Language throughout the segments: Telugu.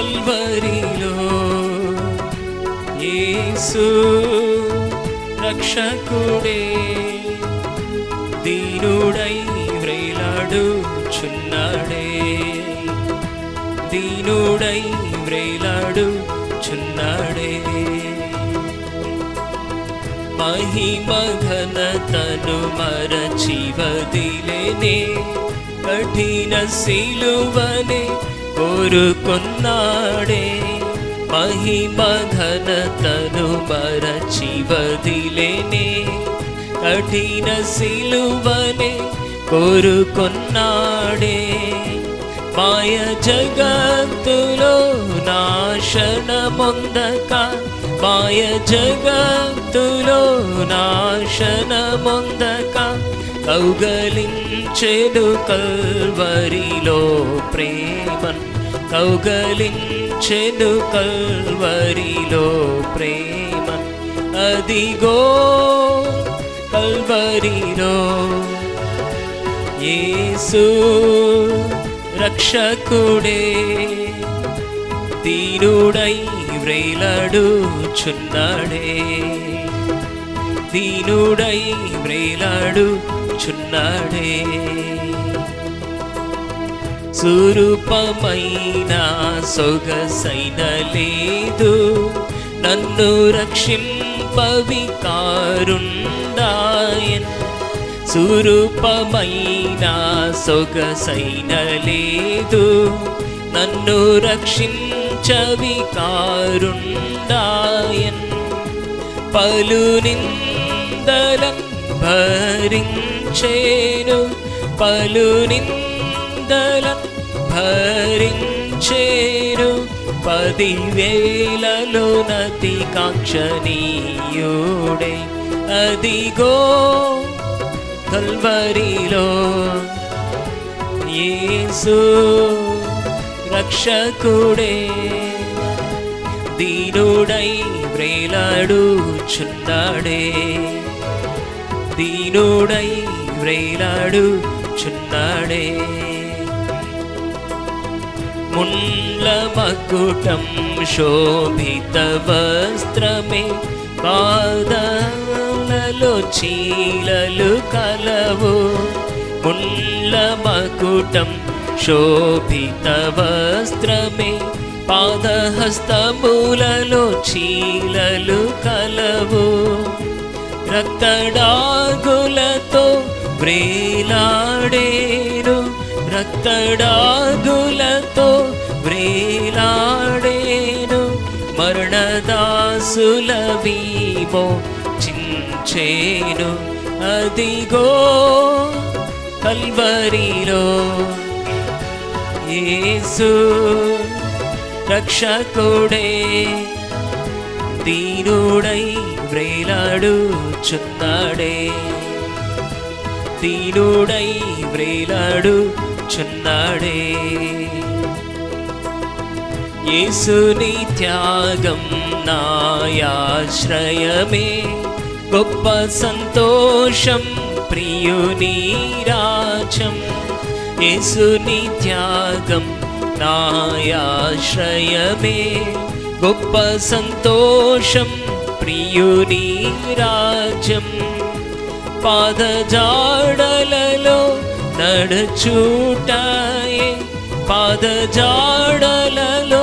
కల్వరిలో యేసు రక్షకుడే దీనుడై వ్రేలాడుచున్నాడే. దీనుడై వ్రేలాడుచున్నాడే. మహిమ ఘనతను మరచి వదిలేనే కఠిన శిలువనే కోరుకున్నాడే మహిమ ఘనతను మరచి వదిలేనే కఠిన శిలువనే కోరుకున్నాడే మాయ జగత్తులో నాశనముందక మాయ జగత్తులో నాశనముందక కౌగలించెడు కల్వరిలో ప్రేమన్ కౌగలించెను కల్వరిలో ప్రేమ. అదిగో కల్వరిలో యేసు రక్షకుడే. దీనుడై వ్రేలాడుచున్నాడే. దీనుడై వ్రేలాడుచున్నాడే. స్వరూపమైన సొగసైన లేదు. నన్ను రక్షింపవి కారుండాయన్ సురూపమైన సొగసైన లేదు. నన్ను రక్షించవి కారుండాయన్ పలు నిందలం భరించేను. పలు నిందలం హరించేరు పదివేలలో నతి కాంక్షణీయుడే అదిగో కల్వరిలో యేసు రక్షకుడే. దీనుడై వ్రేలాడుచున్నాడే. దీనుడై వ్రేలాడుచున్నాడే. చున్నాడే మకుటం శోభిత వస్త్రమే. పాదాలలో చీలలు కలవు. ముండ్ల మకుటం శోభిత వస్త్రమే. పాదహస్తములలో చీలలు కలవు. రక్తడాగులతో వ్రేలాడేను రక్తడాగులతో మరణదాసుల చించేను. అదిగో కల్వరిలో యేసు రక్షకుడే దీనుడై వ్రేలాడుచున్నాడే దీనుడై వ్రేలాడుచున్నాడే యేసుని త్యాగం నాయాశ్రయమే. గొప్ప సంతోషం ప్రియుని రాజం యేసుని త్యాగం నాయాశ్రయమే. గొప్ప సంతోషం ప్రియుని రాజం పాదజాడలలో నడచూటాయే. పాదజాడలలో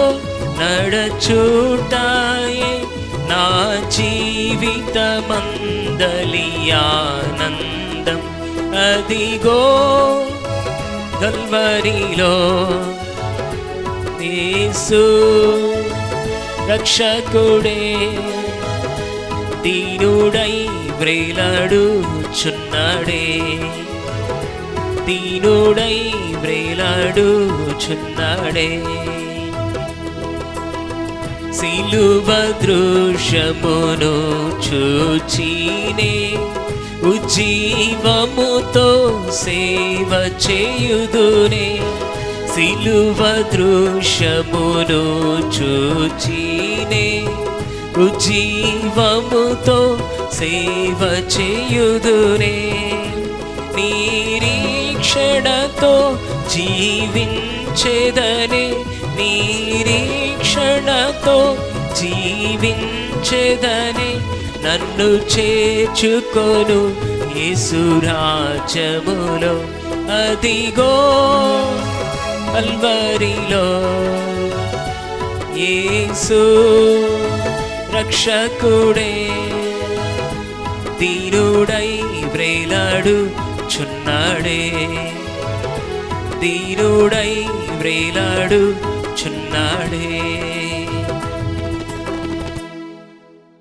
నడచూటాయే నా జీవితమందలి ఆనందం అదిగో గల్వరిలో యేసు రక్షకుడే దీనుడై వ్రేలాడుచున్నాడే. దీనుడై వ్రేలాడుచున్నాడే. సిలువ దృశ్యమును చూచినే ఉజ్జీవముతో సేవ చేయుదునే. సిలువ దృశ్యమును చూచినే ఉజ్జీవముతో సేవ చేయుదునే. నిరీక్షణతో జీవించేదనే నిరీక్ష నిరీక్షణతో జీవించదని నన్ను చేర్చుకొను యేసురాజములో అదిగో అల్వరిలో యేసు రక్షకుడే. దీనుడై వ్రేలాడు చున్నాడే దీనుడై వ్రేలాడు చున్నాడే